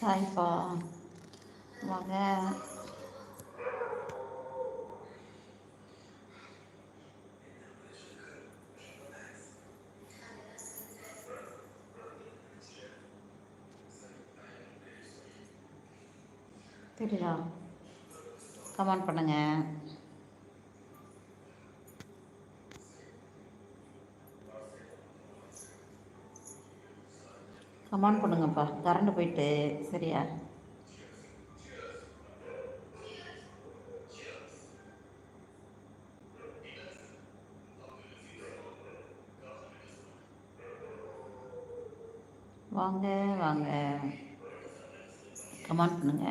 ஹாய்ப்பா வாங்க தெரியுதா கமெண்ட் பண்ணுங்கள் கமெண்ட் பண்ணுங்கப்பா கரண்ட் போயிட்டு சரியா? வாங்க வாங்க. கமெண்ட் பண்ணுங்க.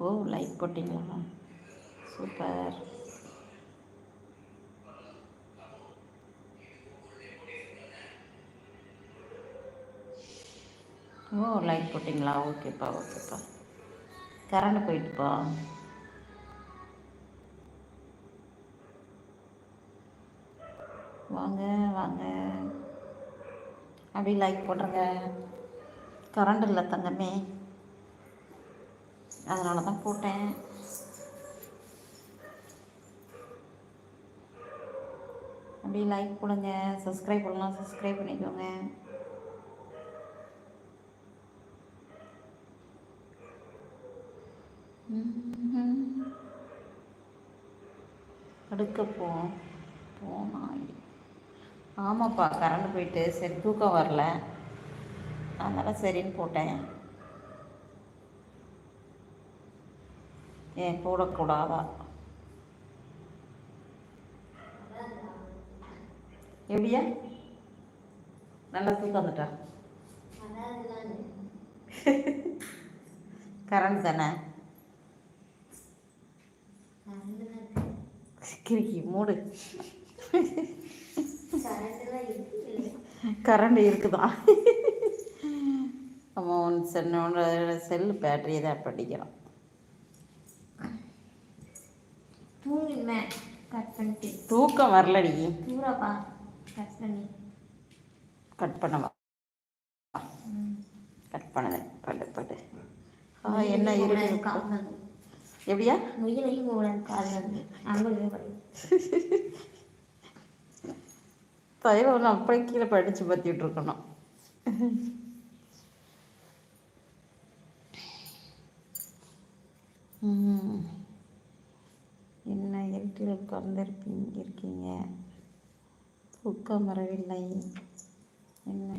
ஓ லைக் போட்டிங்களா? சூப்பர் ஓ லைட் போட்டிங்களா? ஓகேப்பா ஓகேப்பா. கரண்ட் போயிட்டுப்பா. வாங்க வாங்க. அப்படியே லைக் போடுறங்க கரண்ட் இல்லை தங்கமே. அதனால தான் போட்டேன். அப்படியே லைக் போடுங்க. சப்ஸ்கிரைப் பண்ணலாம். சப்ஸ்கிரைப் பண்ணிக்கோங்க. அடுக்க போ போனாய். ஆமாப்பா கரண்ட் போயிட்டு சரி தூக்கம் வரல. அதனால் சரின்னு போட்டேன். ஏன் போடக்கூடாதா? எப்படியா? நல்லா தூக்கம் வந்துட்டா? கரண்ட் தானே? கிறுக்கி மூடு. கரண்ட் இருக்குதா? நம்ம ஒன் சென்னோட செல் பேட்டரியை தான் படிக்கிறோம் தூக்கம் வரலடி. தூரப்பா கட் பண்ணி. கட் பண்ணவா? கட் பண்ணுதேன் படு படு. ஆ என்ன இருக்கு? எப்படியா? படி தயவு ஒன்று அப்படியே கீழே படித்து பற்றிட்டு இருக்கணும். என்ன இருட்டில் உட்கார்ந்திருப்பீங்க இருக்கீங்க? தூக்கம் வரவில்லை என்ன?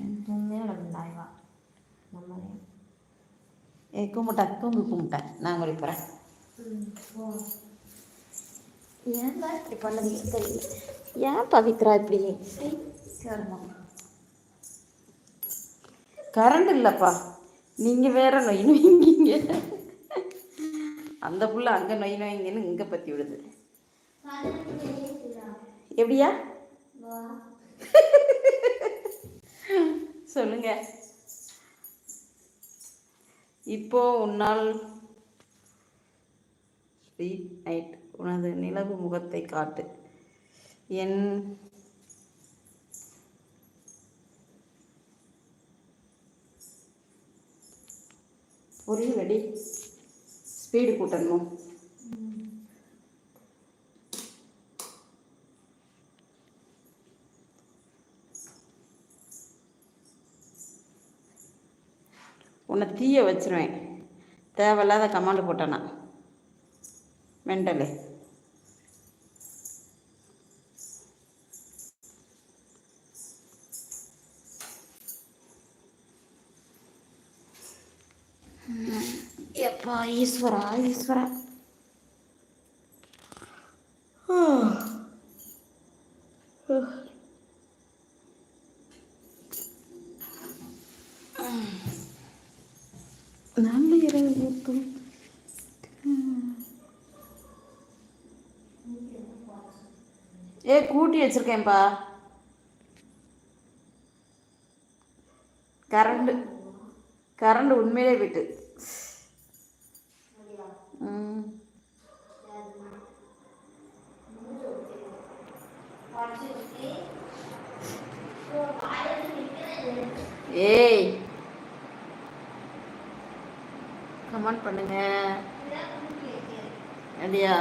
ஏ கும்பிட்டா தூங்கு கும்பிட்டேன் நான் உங்களுக்கு ஏன்டா இப்படி பண்ணது? தெரியல ஏன் பவித்ரா இப்படி? கரண்ட் இல்லைப்பா. நீங்கள் வேற நொய் நொய்ங்கிங்க அந்த புள்ள அங்கே நொய் நொய்ங்கன்னு இங்கே பற்றி விடுது எப்படியா? சொல்லுங்க. இப்போ உன்னால் தி நைட். உனது நிலவு முகத்தை காட்டு. என் புரியலடி ஸ்பீடு கூட்டணும் உன்னை தீய வச்சிருவேன். தேவையில்லாத கமாண்டு போட்டேனா? വെണ്ടല്ലേ എപ്പാ ഈശ്വര ഈശ്വര. നല്ല ഇരത്തും ஏ கூட்டி வச்சிருக்கேன்ப்பா. கரண்டு. கரண்ட் உண்மையிலே போயிட்டு ஏய். கமெண்ட் பண்ணுங்க. அப்படியா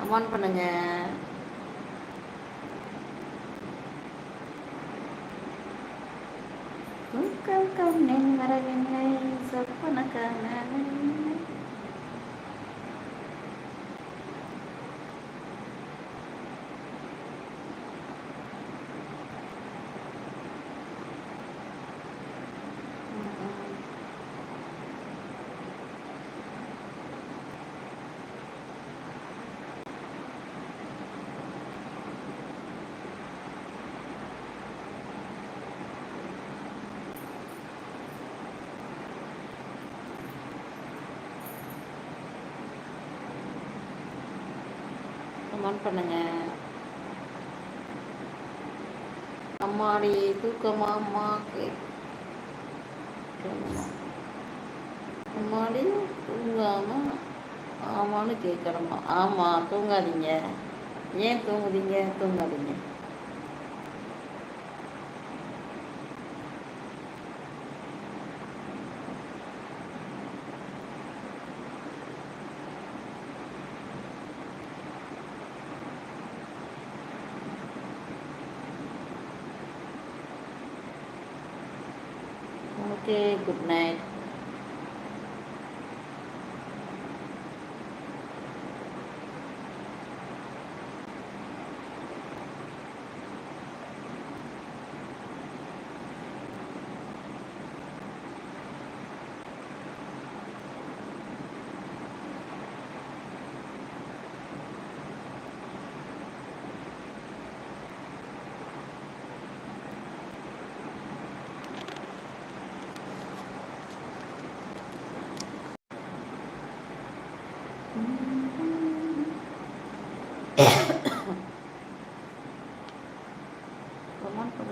கமெண்ட் பண்ணுங்க. தூக்கம் கண்ணில் வரவில்லை சொப்பனக்கான கமெண்ட் பண்ணுங்க. அம்மாடி தூக்கமா அம்மாக்கு அம்மாடி தூங்காம ஆமான்னு கேட்கணுமா ஆமாம் தூங்காதீங்க. ஏன் தூங்குதீங்க? தூங்காதீங்க. ஓகே குட் நைட்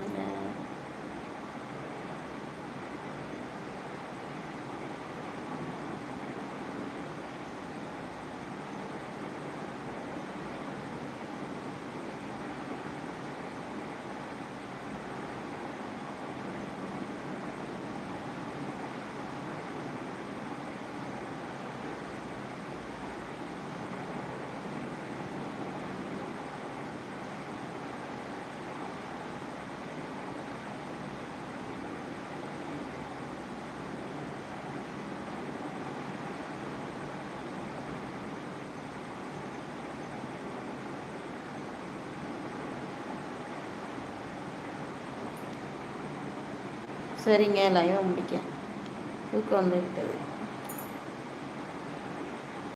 கமெண்ட் பண்ணுங்க சரிங்க லைவை முடிக்க தூக்கம் வந்துவிட்டது